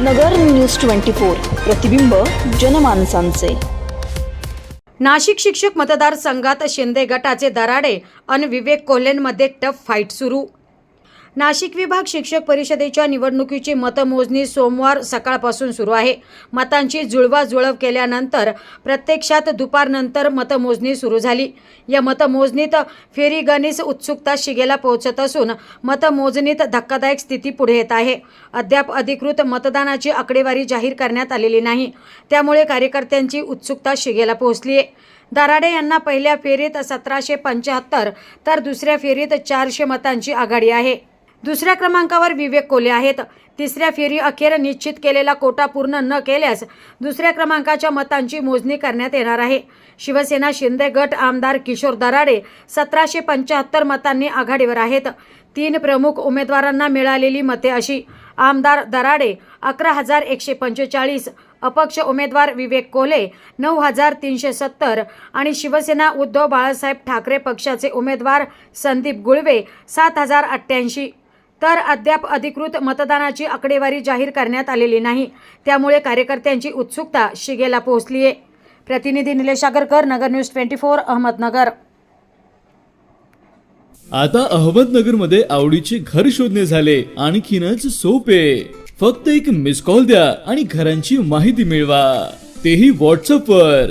नगर news twenty four प्रतिबिंब जनमानसांचे. नाशिक शिक्षक मतदारसंघात शिंदे गटाचे दराडे आणि विवेक कोल्हेंमध्ये टफ फाईट सुरू नाशिक विभाग शिक्षक परिषदेच्या निवडणुकीची मतमोजणी सोमवार सकाळपासून सुरू आहे. मतांची जुळवाजुळव केल्यानंतर प्रत्यक्षात दुपारनंतर मतमोजणी सुरू झाली. या मतमोजणीत फेरी उत्सुकता शिगेला पोहोचत असून मतमोजणीत धक्कादायक स्थिती पुढे येत आहे. अद्याप अधिकृत मतदानाची आकडेवारी जाहीर करण्यात आलेली नाही. त्यामुळे कार्यकर्त्यांची उत्सुकता शिगेला पोहोचली आहे. दराडे यांना पहिल्या फेरीत सतराशे पंच्याहत्तर तर दुसऱ्या फेरीत चारशे मतांची आघाडी आहे. दुसऱ्या क्रमांकावर विवेक कोले आहेत. तिसऱ्या फेरी अखेर निश्चित केलेला कोटा पूर्ण न केल्यास दुसऱ्या क्रमांकाच्या मतांची मोजणी करण्यात येणार आहे. शिवसेना शिंदे गट आमदार किशोर दराडे सतराशे पंच्याहत्तर मतांनी आघाडीवर आहेत. तीन प्रमुख उमेदवारांना मिळालेली मते अशी. आमदार दराडे अकरा हजार एकशे पंचेचाळीस अपक्ष उमेदवार विवेक कोले नऊ हजार तीनशे सत्तर आणि शिवसेना उद्धव बाळासाहेब ठाकरे पक्षाचे उमेदवार संदीप गुळवे सात हजार अठ्ठ्याऐंशी. तर अद्याप अधिकृत मतदानाची आकडेवारी जाहीर करण्यात आलेली नाही. त्यामुळे कार्यकर्त्यांची उत्सुकता शिगेला पोहोचली आहे प्रतिनिधी Nilesh Agarkar Nagar news twenty four Ahmednagar. आता अहमदनगरमध्ये आवडीचे घर शोधणे झाले. आणखीनच सोपे. फक्त एक मिस कॉल द्या आणि घरांची माहिती मिळवा. तेही व्हॉट्सअप वर.